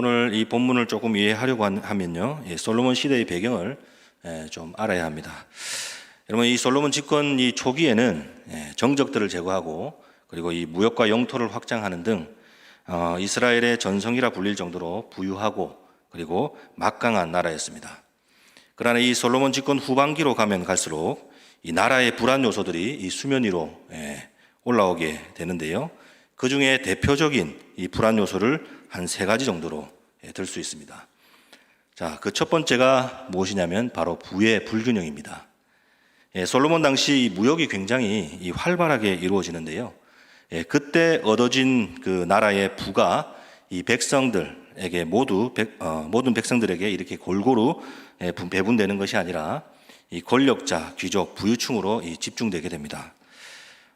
오늘 이 본문을 조금 이해하려고 한- 하면요, 이 솔로몬 시대의 배경을 예, 좀 알아야 합니다. 여러분 이 솔로몬 집권 이 초기에는 예, 정적들을 제거하고 그리고 이 무역과 영토를 확장하는 등 어, 이스라엘의 전성이라 불릴 정도로 부유하고 그리고 막강한 나라였습니다. 그러나 이 솔로몬 집권 후반기로 가면 갈수록 이 나라의 불안 요소들이 이 수면 위로 예, 올라오게 되는데요. 그 중에 대표적인 이 불안 요소를 한 세 가지 정도로 예, 들수 있습니다. 자, 그 첫 번째가 무엇이냐면 바로 부의 불균형입니다. 예, 솔로몬 당시 이 무역이 굉장히 이 활발하게 이루어지는데요. 예, 그때 얻어진 그 나라의 부가 이 백성들에게 모두 백- 어, 모든 백성들에게 이렇게 골고루 예, 분- 배분되는 것이 아니라 이 권력자, 귀족, 부유층으로 이 집중되게 됩니다.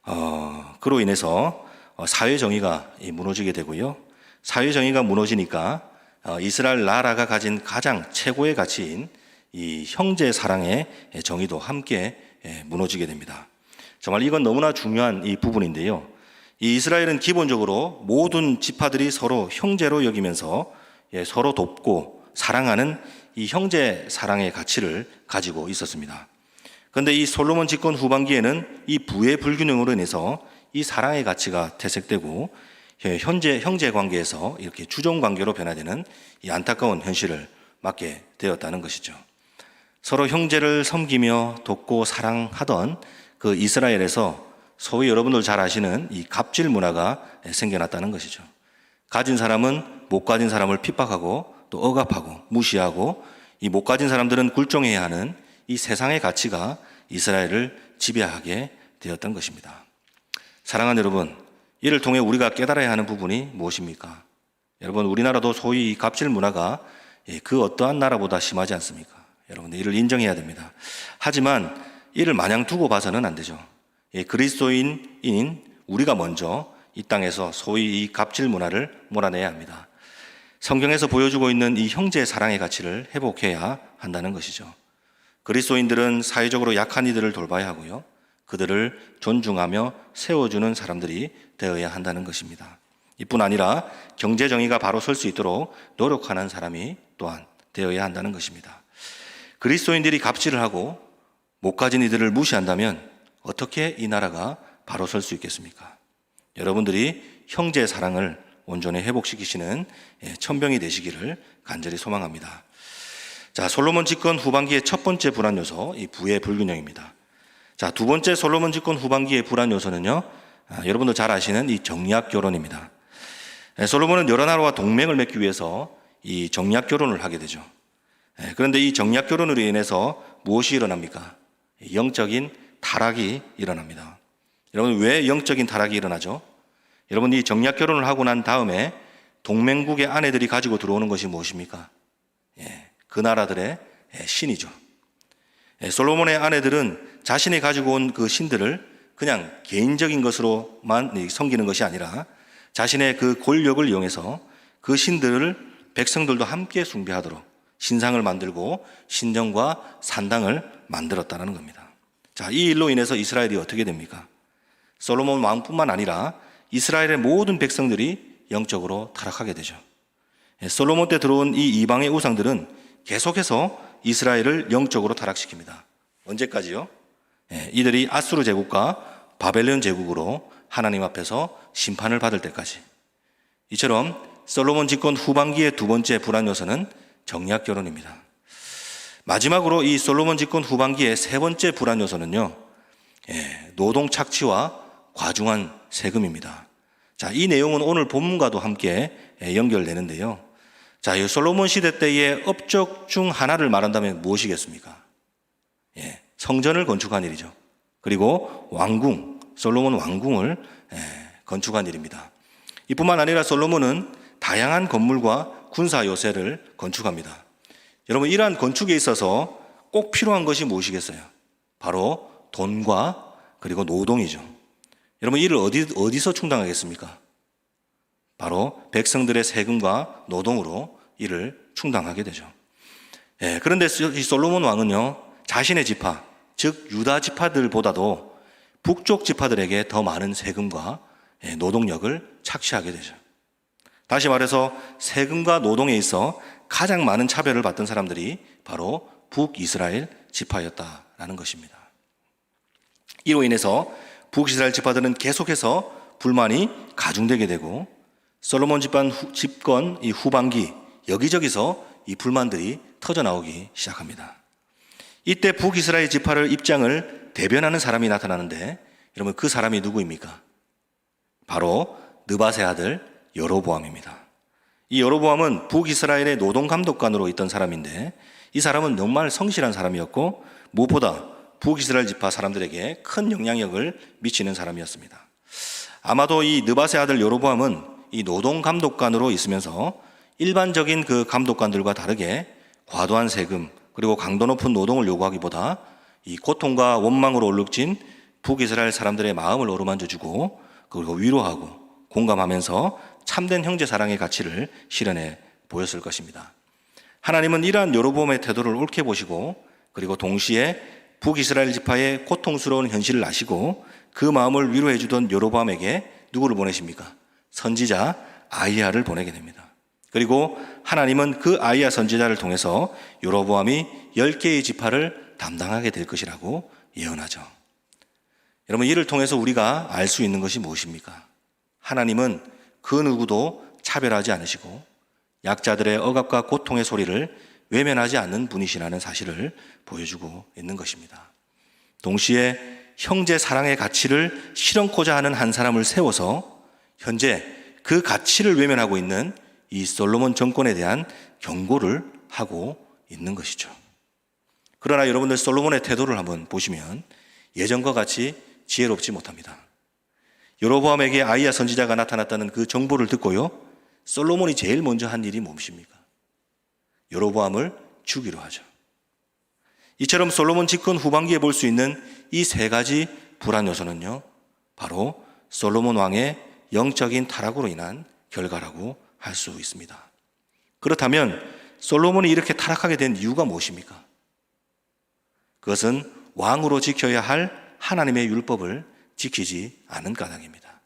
어, 그로 인해서 어, 사회 정의가 이 무너지게 되고요. 사회 정의가 무너지니까 어, 이스라엘 나라가 가진 가장 최고의 가치인 이 형제 사랑의 정의도 함께 예, 무너지게 됩니다. 정말 이건 너무나 중요한 이 부분인데요. 이 이스라엘은 기본적으로 모든 지파들이 서로 형제로 여기면서 예, 서로 돕고 사랑하는 이 형제 사랑의 가치를 가지고 있었습니다. 그런데 이 솔로몬 집권 후반기에는 이 부의 불균형으로 인해서 이 사랑의 가치가 퇴색되고 예, 현재 형제 관계에서 이렇게 주종 관계로 변화되는 이 안타까운 현실을 맞게 되었다는 것이죠. 서로 형제를 섬기며 돕고 사랑하던 그 이스라엘에서 소위 여러분들 잘 아시는 이 갑질 문화가 생겨났다는 것이죠. 가진 사람은 못 가진 사람을 핍박하고 또 억압하고 무시하고 이 못 가진 사람들은 굴종해야 하는 이 세상의 가치가 이스라엘을 지배하게 되었던 것입니다. 사랑하는 여러분, 이를 통해 우리가 깨달아야 하는 부분이 무엇입니까? 여러분, 우리나라도 소위 이 갑질 문화가 예, 그 어떠한 나라보다 심하지 않습니까? 여러분, 이를 인정해야 됩니다. 하지만 이를 마냥 두고 봐서는 안 되죠. 예, 그리스도인인 우리가 먼저 이 땅에서 소위 이 갑질 문화를 몰아내야 합니다. 성경에서 보여주고 있는 이 형제 사랑의 가치를 회복해야 한다는 것이죠. 그리스도인들은 사회적으로 약한 이들을 돌봐야 하고요. 그들을 존중하며 세워주는 사람들이 되어야 한다는 것입니다. 이뿐 아니라 경제 정의가 바로 설 수 있도록 노력하는 사람이 또한 되어야 한다는 것입니다. 그리스도인들이 갑질을 하고 못 가진 이들을 무시한다면 어떻게 이 나라가 바로 설 수 있겠습니까? 여러분들이 형제 사랑을 온전히 회복시키시는 예, 천병이 되시기를 간절히 소망합니다. 자, 솔로몬 집권 후반기의 첫 번째 불안 요소, 이 부의 불균형입니다. 자, 두 번째 솔로몬 집권 후반기의 불안 요소는요, 아, 여러분도 잘 아시는 이 정략 결혼입니다. 예, 솔로몬은 여러 나라와 동맹을 맺기 위해서 이 정략 결혼을 하게 되죠. 예, 그런데 이 정략 결혼으로 인해서 무엇이 일어납니까? 영적인 타락이 일어납니다. 여러분, 왜 영적인 타락이 일어나죠? 여러분, 이 정략 결혼을 하고 난 다음에 동맹국의 아내들이 가지고 들어오는 것이 무엇입니까? 예, 그 나라들의 예, 신이죠. 예, 솔로몬의 아내들은 자신이 가지고 온 그 신들을 그냥 개인적인 것으로만 섬기는 것이 아니라 자신의 그 권력을 이용해서 그 신들을 백성들도 함께 숭배하도록 신상을 만들고 신정과 산당을 만들었다는 겁니다. 자, 이 일로 인해서 이스라엘이 어떻게 됩니까? 솔로몬 왕뿐만 아니라 이스라엘의 모든 백성들이 영적으로 타락하게 되죠. 예, 솔로몬 때 들어온 이 이방의 우상들은 계속해서 이스라엘을 영적으로 타락시킵니다. 언제까지요? 예, 이들이 아수르 제국과 바벨론 제국으로 하나님 앞에서 심판을 받을 때까지. 이처럼 솔로몬 집권 후반기의 두 번째 불안 요소는 정략 결혼입니다. 마지막으로 이 솔로몬 집권 후반기의 세 번째 불안 요소는요, 예, 노동 착취와 과중한 세금입니다. 자, 이 내용은 오늘 본문과도 함께 예, 연결되는데요. 자, 이 솔로몬 시대 때의 업적 중 하나를 말한다면 무엇이겠습니까? 예, 성전을 건축한 일이죠. 그리고 왕궁, 솔로몬 왕궁을 예, 건축한 일입니다. 이뿐만 아니라 솔로몬은 다양한 건물과 군사 요새를 건축합니다. 여러분, 이러한 건축에 있어서 꼭 필요한 것이 무엇이겠어요? 바로 돈과 그리고 노동이죠. 여러분, 이를 어디, 어디서 충당하겠습니까? 바로 백성들의 세금과 노동으로 이를 충당하게 되죠. 예, 그런데 이 솔로몬 왕은요, 자신의 지파, 즉 유다 지파들보다도 북쪽 지파들에게 더 많은 세금과 예, 노동력을 착취하게 되죠. 다시 말해서 세금과 노동에 있어 가장 많은 차별을 받던 사람들이 바로 북이스라엘 지파였다라는 것입니다. 이로 인해서 북이스라엘 지파들은 계속해서 불만이 가중되게 되고 솔로몬 집안 후- 집권 이 후반기 여기저기서 이 불만들이 터져 나오기 시작합니다. 이때 북이스라엘 지파를 입장을 대변하는 사람이 나타나는데 여러분 그 사람이 누구입니까? 바로 느바세 아들 여로보암입니다. 이 여로보암은 북이스라엘의 노동 감독관으로 있던 사람인데 이 사람은 정말 성실한 사람이었고 무엇보다 북이스라엘 지파 사람들에게 큰 영향력을 미치는 사람이었습니다. 아마도 이 느바세 아들 여로보암은 이 노동 감독관으로 있으면서 일반적인 그 감독관들과 다르게 과도한 세금 그리고 강도 높은 노동을 요구하기보다 이 고통과 원망으로 얼룩진 북이스라엘 사람들의 마음을 어루만져 주고 그리고 위로하고 공감하면서 참된 형제 사랑의 가치를 실현해 보였을 것입니다. 하나님은 이러한 여로보암의 태도를 옳게 보시고 그리고 동시에 북이스라엘 지파의 고통스러운 현실을 아시고 그 마음을 위로해 주던 여로보암에게 누구를 보내십니까? 선지자 아이야를 보내게 됩니다. 그리고 하나님은 그 아이야 선지자를 통해서 여로보암이 10개의 지파를 담당하게 될 것이라고 예언하죠. 여러분 이를 통해서 우리가 알 수 있는 것이 무엇입니까? 하나님은 그 누구도 차별하지 않으시고 약자들의 억압과 고통의 소리를 외면하지 않는 분이시라는 사실을 보여주고 있는 것입니다. 동시에 형제 사랑의 가치를 실현코자 하는 한 사람을 세워서 현재 그 가치를 외면하고 있는 이 솔로몬 정권에 대한 경고를 하고 있는 것이죠. 그러나 여러분들 솔로몬의 태도를 한번 보시면 예전과 같이 지혜롭지 못합니다. 여로보암에게 아이야 선지자가 나타났다는 그 정보를 듣고요. 솔로몬이 제일 먼저 한 일이 무엇입니까? 여로보암을 죽이려 하죠. 이처럼 솔로몬 집권 후반기에 볼 수 있는 이 세 가지 불안 요소는요. 바로 솔로몬 왕의 영적인 타락으로 인한 결과라고 할 수 있습니다. 그렇다면 솔로몬이 이렇게 타락하게 된 이유가 무엇입니까? 그것은 왕으로 지켜야 할 하나님의 율법을 지키지 않은 까닭입니다.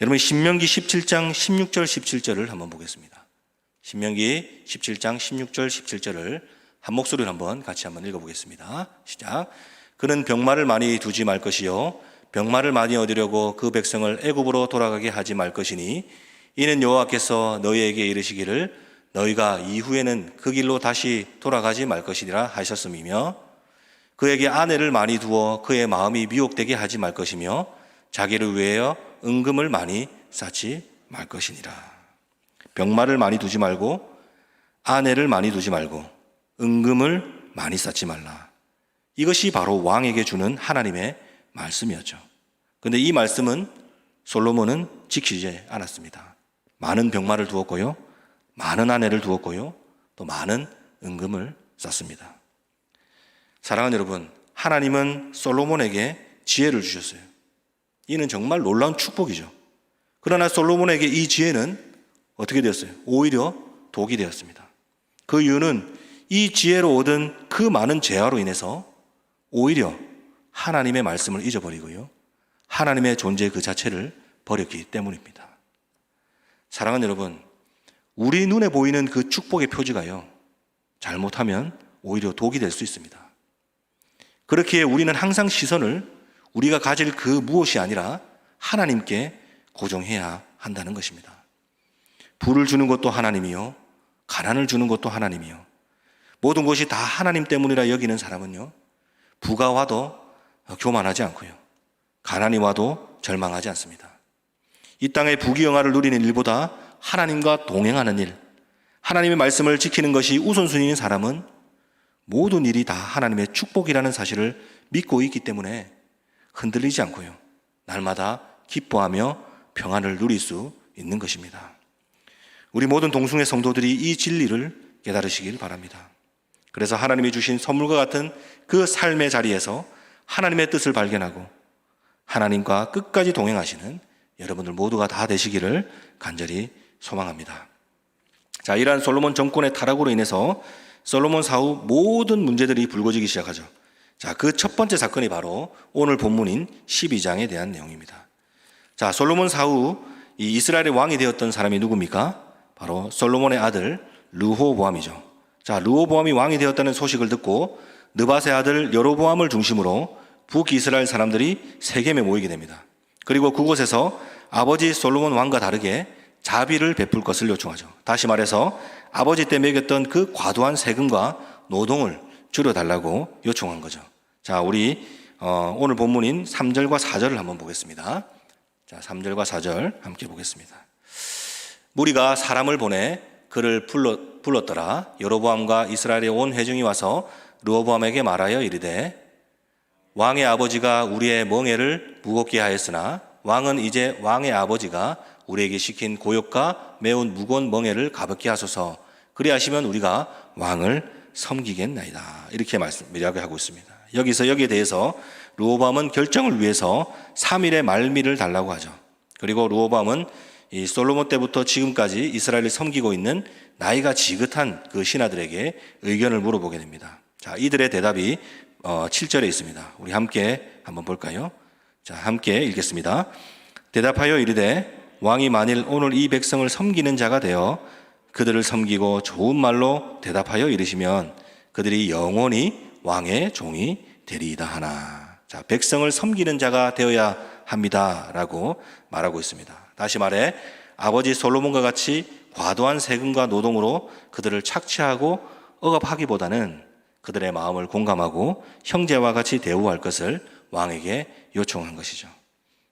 여러분 신명기 17장 16절 17절을 한번 보겠습니다. 신명기 17장 16절 17절을 한 목소리로 한번 같이 한번 읽어보겠습니다. 시작. 그는 병마를 많이 두지 말 것이요 병마를 많이 얻으려고 그 백성을 애굽으로 돌아가게 하지 말 것이니 이는 여호와께서 너희에게 이르시기를 너희가 이후에는 그 길로 다시 돌아가지 말 것이라 하셨음이며 그에게 아내를 많이 두어 그의 마음이 미혹되게 하지 말 것이며 자기를 위하여 은금을 많이 쌓지 말 것이니라. 병마를 많이 두지 말고 아내를 많이 두지 말고 은금을 많이 쌓지 말라. 이것이 바로 왕에게 주는 하나님의 말씀이었죠. 근데 이 말씀은 솔로몬은 지키지 않았습니다. 많은 병마를 두었고요. 많은 아내를 두었고요. 또 많은 은금을 쌓습니다. 사랑하는 여러분, 하나님은 솔로몬에게 지혜를 주셨어요. 이는 정말 놀라운 축복이죠. 그러나 솔로몬에게 이 지혜는 어떻게 되었어요? 오히려 독이 되었습니다. 그 이유는 이 지혜로 얻은 그 많은 재화로 인해서 오히려 하나님의 말씀을 잊어버리고요. 하나님의 존재 그 자체를 버렸기 때문입니다. 사랑하는 여러분, 우리 눈에 보이는 그 축복의 표지가요. 잘못하면 오히려 독이 될 수 있습니다. 그렇기에 우리는 항상 시선을 우리가 가질 그 무엇이 아니라 하나님께 고정해야 한다는 것입니다. 불을 주는 것도 하나님이요. 가난을 주는 것도 하나님이요. 모든 것이 다 하나님 때문이라 여기는 사람은요. 부가 와도 교만하지 않고요. 가난이 와도 절망하지 않습니다. 이 땅의 부귀영화를 누리는 일보다 하나님과 동행하는 일, 하나님의 말씀을 지키는 것이 우선순위인 사람은 모든 일이 다 하나님의 축복이라는 사실을 믿고 있기 때문에 흔들리지 않고요. 날마다 기뻐하며 평안을 누릴 수 있는 것입니다. 우리 모든 동숭의 성도들이 이 진리를 깨달으시길 바랍니다. 그래서 하나님이 주신 선물과 같은 그 삶의 자리에서 하나님의 뜻을 발견하고 하나님과 끝까지 동행하시는 여러분들 모두가 다 되시기를 간절히 소망합니다. 자, 이러한 솔로몬 정권의 타락으로 인해서 솔로몬 사후 모든 문제들이 불거지기 시작하죠. 자, 그 첫 번째 사건이 바로 오늘 본문인 12장에 대한 내용입니다. 자, 솔로몬 사후 이 이스라엘의 왕이 되었던 사람이 누굽니까? 바로 솔로몬의 아들 르호보암이죠. 자, 르호보암이 왕이 되었다는 소식을 듣고 느밧의 아들 여로보암을 중심으로 북이스라엘 사람들이 세겜에 모이게 됩니다. 그리고 그곳에서 아버지 솔로몬 왕과 다르게 자비를 베풀 것을 요청하죠. 다시 말해서 아버지 때 매겼던 그 과도한 세금과 노동을 줄여달라고 요청한 거죠. 자, 우리 어, 오늘 본문인 3절과 4절을 한번 보겠습니다. 자, 3절과 4절 함께 보겠습니다. 무리가 사람을 보내 그를 불렀더라. 여로보암과 이스라엘의 온 회중이 와서 르호보암에게 말하여 이르되 왕의 아버지가 우리의 멍에를 무겁게 하였으나 왕은 이제 왕의 아버지가 우리에게 시킨 고역과 매운 무거운 멍에를 가볍게 하소서 그리하시면 우리가 왕을 섬기겠나이다 이렇게 말씀 이야기하고 있습니다. 여기서 여기에 대해서 르호밤은 결정을 위해서 3일의 말미를 달라고 하죠. 그리고 르호밤은 이 솔로몬 때부터 지금까지 이스라엘을 섬기고 있는 나이가 지긋한 그 신하들에게 의견을 물어보게 됩니다. 자, 이들의 대답이 어, 7절에 있습니다. 우리 함께 한번 볼까요? 자, 함께 읽겠습니다. 대답하여 이르되 왕이 만일 오늘 이 백성을 섬기는 자가 되어 그들을 섬기고 좋은 말로 대답하여 이르시면 그들이 영원히 왕의 종이 되리이다 하나. 자, 백성을 섬기는 자가 되어야 합니다라고 말하고 있습니다. 다시 말해 아버지 솔로몬과 같이 과도한 세금과 노동으로 그들을 착취하고 억압하기보다는 그들의 마음을 공감하고 형제와 같이 대우할 것을 왕에게 요청한 것이죠.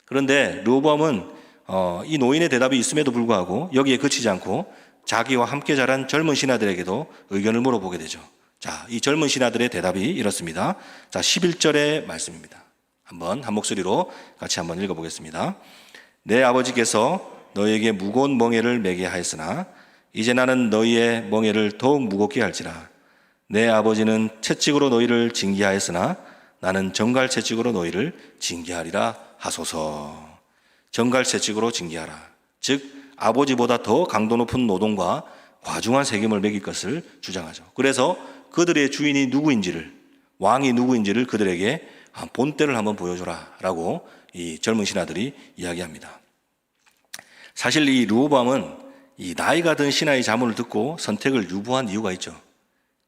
그런데 르호보암은 어, 이 노인의 대답이 있음에도 불구하고 여기에 그치지 않고 자기와 함께 자란 젊은 신하들에게도 의견을 물어보게 되죠. 자, 이 젊은 신하들의 대답이 이렇습니다. 자, 11절의 말씀입니다. 한번 한 목소리로 같이 한번 읽어보겠습니다. 내 아버지께서 너에게 무거운 멍에를 매게 하였으나 이제 나는 너희의 멍에를 더욱 무겁게 할지라. 내 아버지는 채찍으로 너희를 징계하였으나 나는 정갈 채찍으로 너희를 징계하리라 하소서. 정갈 채찍으로 징계하라. 즉 아버지보다 더 강도 높은 노동과 과중한 세금을 매길 것을 주장하죠. 그래서 그들의 주인이 누구인지를 왕이 누구인지를 그들에게 본때를 한번 보여줘라라고 이 젊은 신하들이 이야기합니다. 사실 이 르호밤은 이 나이가 든 신하의 자문을 듣고 선택을 유보한 이유가 있죠.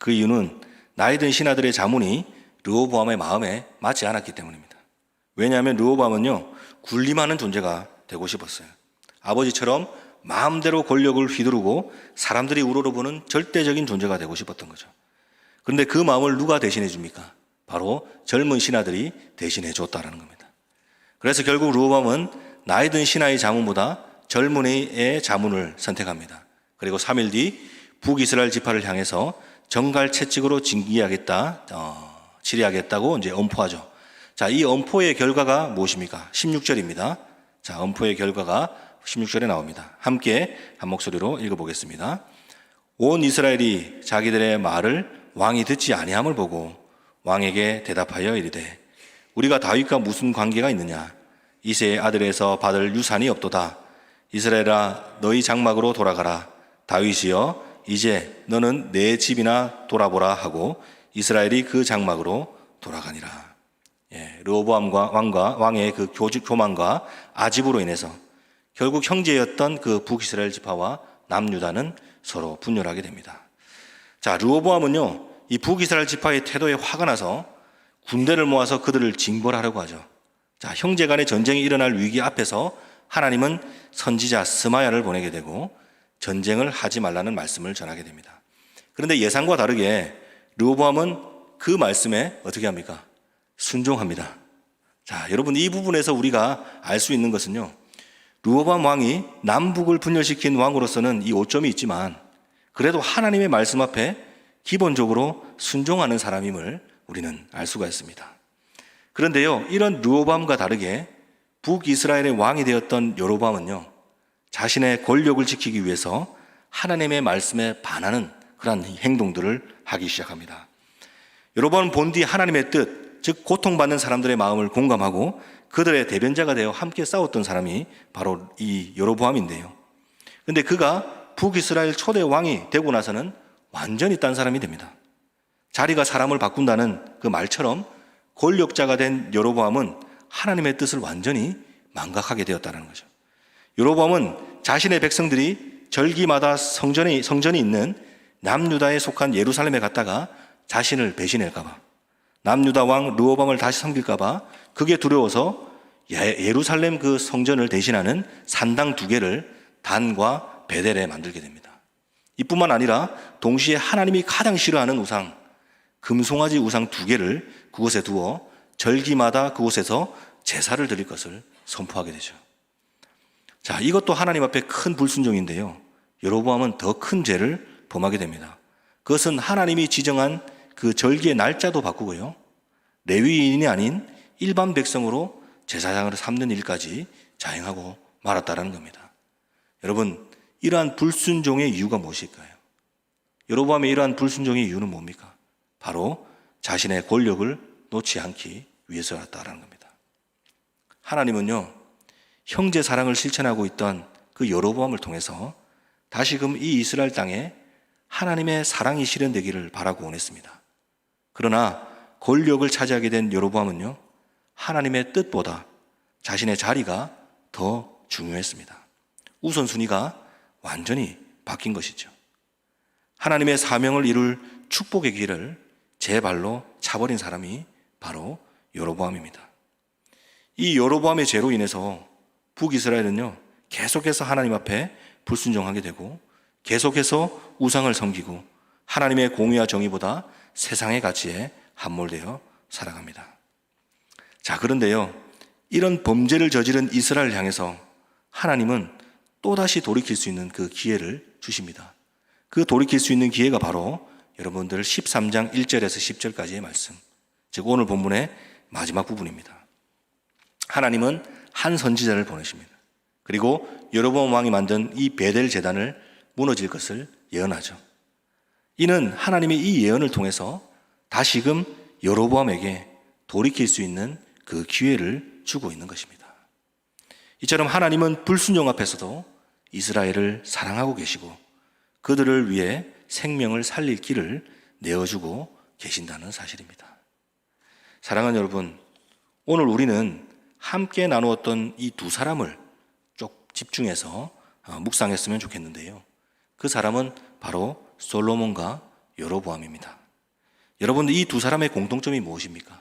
그 이유는 나이 든 신하들의 자문이 르호보암의 마음에 맞지 않았기 때문입니다. 왜냐하면 르호보암은요 군림하는 존재가 되고 싶었어요. 아버지처럼 마음대로 권력을 휘두르고 사람들이 우러러보는 절대적인 존재가 되고 싶었던 거죠. 그런데 그 마음을 누가 대신해 줍니까? 바로 젊은 신하들이 대신해 줬다라는 겁니다. 그래서 결국 르호밤은 나이 든 신하의 자문보다 젊은이의 자문을 선택합니다. 그리고 3일 뒤 북이스라엘 지파를 향해서 정갈 채찍으로 징계하겠다, 어, 치리하겠다고 이제 엄포하죠. 자, 이 엄포의 결과가 무엇입니까? 16절입니다. 자, 엄포의 결과가 16절에 나옵니다. 함께 한 목소리로 읽어보겠습니다. 온 이스라엘이 자기들의 말을 왕이 듣지 아니함을 보고 왕에게 대답하여 이르되 우리가 다윗과 무슨 관계가 있느냐 이세의 아들에서 받을 유산이 없도다 이스라엘아 너희 장막으로 돌아가라 다윗이여 이제 너는 내 집이나 돌아보라 하고 이스라엘이 그 장막으로 돌아가니라 예, 르호보암과 왕과 왕의 그 교주 교만과 아집으로 인해서 결국 형제였던 그 북이스라엘 지파와 남유다는 서로 분열하게 됩니다. 자, 르호보암은요, 이 북이스라엘 지파의 태도에 화가 나서 군대를 모아서 그들을 징벌하려고 하죠. 자, 형제 간의 전쟁이 일어날 위기 앞에서 하나님은 선지자 스마야를 보내게 되고 전쟁을 하지 말라는 말씀을 전하게 됩니다. 그런데 예상과 다르게 르호보암은 그 말씀에 어떻게 합니까? 순종합니다. 자, 여러분 이 부분에서 우리가 알 수 있는 것은요. 르호밤 왕이 남북을 분열시킨 왕으로서는 이 오점이 있지만 그래도 하나님의 말씀 앞에 기본적으로 순종하는 사람임을 우리는 알 수가 있습니다. 그런데요, 이런 르호밤과 다르게 북이스라엘의 왕이 되었던 여로밤은요, 자신의 권력을 지키기 위해서 하나님의 말씀에 반하는 그러한 행동들을 하기 시작합니다. 여로밤은 본디 하나님의 뜻, 즉 고통받는 사람들의 마음을 공감하고 그들의 대변자가 되어 함께 싸웠던 사람이 바로 이 여로보암인데요. 근데 그가 북이스라엘 초대 왕이 되고 나서는 완전히 딴 사람이 됩니다. 자리가 사람을 바꾼다는 그 말처럼 권력자가 된 여로보암은 하나님의 뜻을 완전히 망각하게 되었다는 거죠. 여로보암은 자신의 백성들이 절기마다 성전에 성전이 있는 남유다에 속한 예루살렘에 갔다가 자신을 배신할까봐 남유다 왕 르호밤을 다시 섬길까봐 그게 두려워서 예- 예루살렘 그 성전을 대신하는 산당 두 개를 단과 베델에 만들게 됩니다. 이뿐만 아니라 동시에 하나님이 가장 싫어하는 우상 금송아지 우상 두 개를 그곳에 두어 절기마다 그곳에서 제사를 드릴 것을 선포하게 되죠. 자, 이것도 하나님 앞에 큰 불순종인데요. 여로보암은 더 큰 죄를 범하게 됩니다. 그것은 하나님이 지정한 그 절기의 날짜도 바꾸고요. 레위인이 아닌 일반 백성으로 제사장을 삼는 일까지 자행하고 말았다라는 겁니다. 여러분, 이러한 불순종의 이유가 무엇일까요? 여로보암의 이러한 불순종의 이유는 뭡니까? 바로 자신의 권력을 놓지 않기 위해서였다라는 겁니다. 하나님은요, 형제 사랑을 실천하고 있던 그 여로보암을 통해서 다시금 이 이스라엘 땅에 하나님의 사랑이 실현되기를 바라고 원했습니다. 그러나 권력을 차지하게 된 여로보암은요, 하나님의 뜻보다 자신의 자리가 더 중요했습니다. 우선순위가 완전히 바뀐 것이죠. 하나님의 사명을 이룰 축복의 길을 제 발로 차버린 사람이 바로 여로보암입니다. 이 여로보암의 죄로 인해서 북이스라엘은요 계속해서 하나님 앞에 불순종하게 되고 계속해서 우상을 섬기고 하나님의 공의와 정의보다 세상의 가치에 함몰되어 살아갑니다. 자 그런데요 이런 범죄를 저지른 이스라엘 향해서 하나님은 또다시 돌이킬 수 있는 그 기회를 주십니다. 그 돌이킬 수 있는 기회가 바로 여러분들 13장 1절에서 10절까지의 말씀. 즉 오늘 본문의 마지막 부분입니다. 하나님은 한 선지자를 보내십니다. 그리고 여로보암 왕이 만든 이 베델 제단을 무너질 것을 예언하죠. 이는 하나님의 이 예언을 통해서 다시금 여로보암에게 돌이킬 수 있는 그 기회를 주고 있는 것입니다. 이처럼 하나님은 불순종 앞에서도 이스라엘을 사랑하고 계시고 그들을 위해 생명을 살릴 길을 내어주고 계신다는 사실입니다. 사랑하는 여러분, 오늘 우리는 함께 나누었던 이 두 사람을 쭉 집중해서 어, 묵상했으면 좋겠는데요. 그 사람은 바로 솔로몬과 여로보암입니다. 여러분들 이 두 사람의 공통점이 무엇입니까?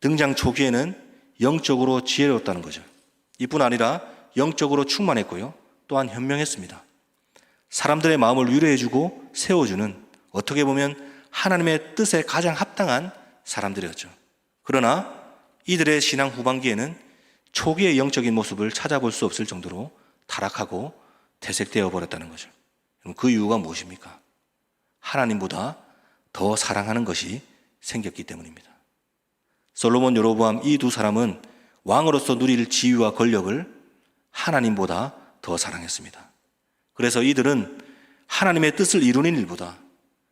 등장 초기에는 영적으로 지혜로웠다는 거죠. 이뿐 아니라 영적으로 충만했고요. 또한 현명했습니다. 사람들의 마음을 위로해주고 세워주는 어떻게 보면 하나님의 뜻에 가장 합당한 사람들이었죠. 그러나 이들의 신앙 후반기에는 초기의 영적인 모습을 찾아볼 수 없을 정도로 타락하고 퇴색되어 버렸다는 거죠. 그럼 그 이유가 무엇입니까? 하나님보다 더 사랑하는 것이 생겼기 때문입니다. 솔로몬 여로보암 이 두 사람은 왕으로서 누릴 지위와 권력을 하나님보다 더 사랑했습니다. 그래서 이들은 하나님의 뜻을 이루는 일보다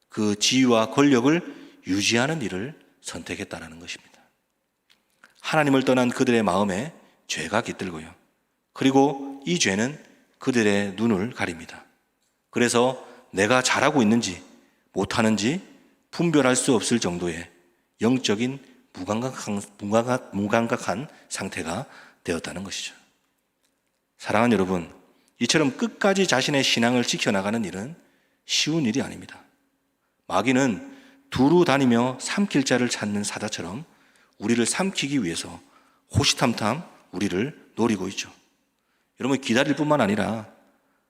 그 지위와 권력을 유지하는 일을 선택했다는 것입니다. 하나님을 떠난 그들의 마음에 죄가 깃들고요. 그리고 이 죄는 그들의 눈을 가립니다. 그래서 내가 잘하고 있는지 못하는지 분별할 수 없을 정도의 영적인 무감각한, 무감각, 무감각한 상태가 되었다는 것이죠. 사랑하는 여러분, 이처럼 끝까지 자신의 신앙을 지켜나가는 일은 쉬운 일이 아닙니다. 마귀는 두루 다니며 삼킬 자를 찾는 사자처럼 우리를 삼키기 위해서 호시탐탐 우리를 노리고 있죠. 여러분 기다릴 뿐만 아니라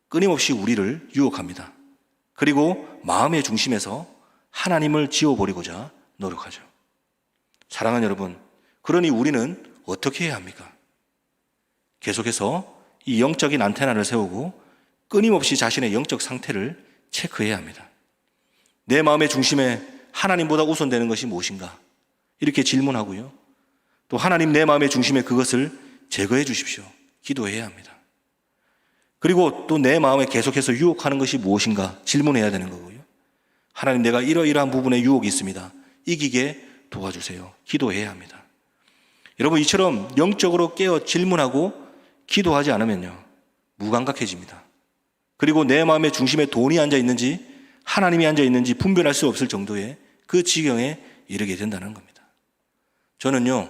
끊임없이 우리를 유혹합니다. 그리고 마음의 중심에서 하나님을 지워버리고자 노력하죠. 사랑하는 여러분, 그러니 우리는 어떻게 해야 합니까? 계속해서 이 영적인 안테나를 세우고 끊임없이 자신의 영적 상태를 체크해야 합니다. 내 마음의 중심에 하나님보다 우선되는 것이 무엇인가? 이렇게 질문하고요. 또 하나님 내 마음의 중심에 그것을 제거해 주십시오. 기도해야 합니다. 그리고 또 내 마음에 계속해서 유혹하는 것이 무엇인가 질문해야 되는 거고요. 하나님 내가 이러이러한 부분에 유혹이 있습니다. 이기게 도와주세요. 기도해야 합니다. 여러분 이처럼 영적으로 깨어 질문하고 기도하지 않으면요. 무감각해집니다. 그리고 내 마음의 중심에 돈이 앉아 있는지 하나님이 앉아 있는지 분별할 수 없을 정도의 그 지경에 이르게 된다는 겁니다. 저는요,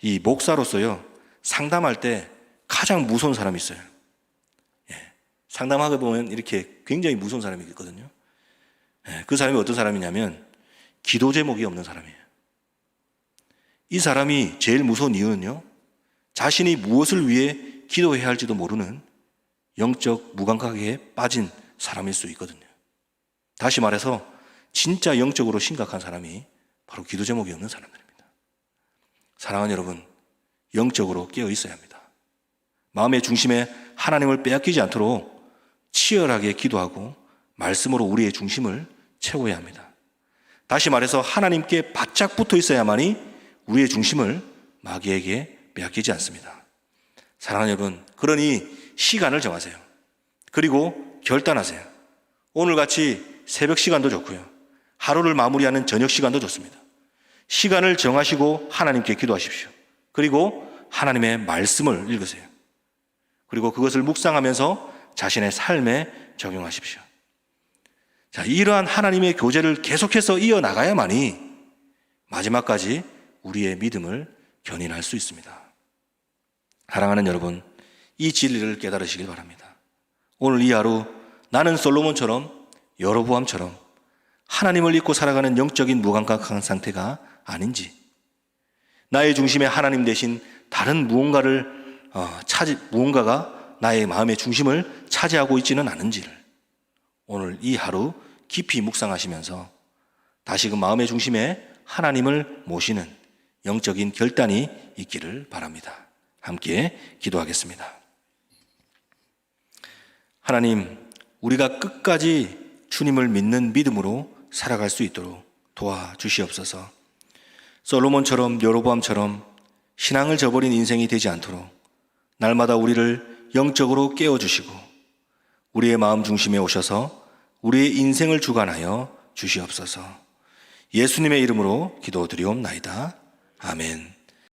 이 목사로서요, 상담할 때 가장 무서운 사람이 있어요. 상담하게 보면 이렇게 굉장히 무서운 사람이 있거든요. 예, 그 사람이 어떤 사람이냐면 기도 제목이 없는 사람이에요. 이 사람이 제일 무서운 이유는요. 자신이 무엇을 위해 기도해야 할지도 모르는 영적 무감각에 빠진 사람일 수 있거든요. 다시 말해서 진짜 영적으로 심각한 사람이 바로 기도 제목이 없는 사람들입니다. 사랑하는 여러분, 영적으로 깨어 있어야 합니다. 마음의 중심에 하나님을 빼앗기지 않도록 치열하게 기도하고 말씀으로 우리의 중심을 채워야 합니다. 다시 말해서 하나님께 바짝 붙어 있어야만이 우리의 중심을 마귀에게 빼앗기지 않습니다. 사랑하는 여러분, 그러니 시간을 정하세요. 그리고 결단하세요. 오늘 같이 새벽 시간도 좋고요. 하루를 마무리하는 저녁 시간도 좋습니다. 시간을 정하시고 하나님께 기도하십시오. 그리고 하나님의 말씀을 읽으세요. 그리고 그것을 묵상하면서 자신의 삶에 적용하십시오. 자, 이러한 하나님의 교제를 계속해서 이어나가야만이 마지막까지 우리의 믿음을 견인할 수 있습니다. 사랑하는 여러분, 이 진리를 깨달으시길 바랍니다. 오늘 이 하루 나는 솔로몬처럼 여로보암처럼 하나님을 잊고 살아가는 영적인 무감각한 상태가 아닌지 나의 중심에 하나님 대신 다른 무언가를 어, 차지 무언가가 나의 마음의 중심을 차지하고 있지는 않은지를 오늘 이 하루 깊이 묵상하시면서 다시금 마음의 중심에 하나님을 모시는 영적인 결단이 있기를 바랍니다. 함께 기도하겠습니다. 하나님, 우리가 끝까지 주님을 믿는 믿음으로 살아갈 수 있도록 도와주시옵소서. 솔로몬처럼 여로보암처럼 신앙을 저버린 인생이 되지 않도록 날마다 우리를 영적으로 깨워주시고 우리의 마음 중심에 오셔서 우리의 인생을 주관하여 주시옵소서. 예수님의 이름으로 기도드리옵나이다. 아멘.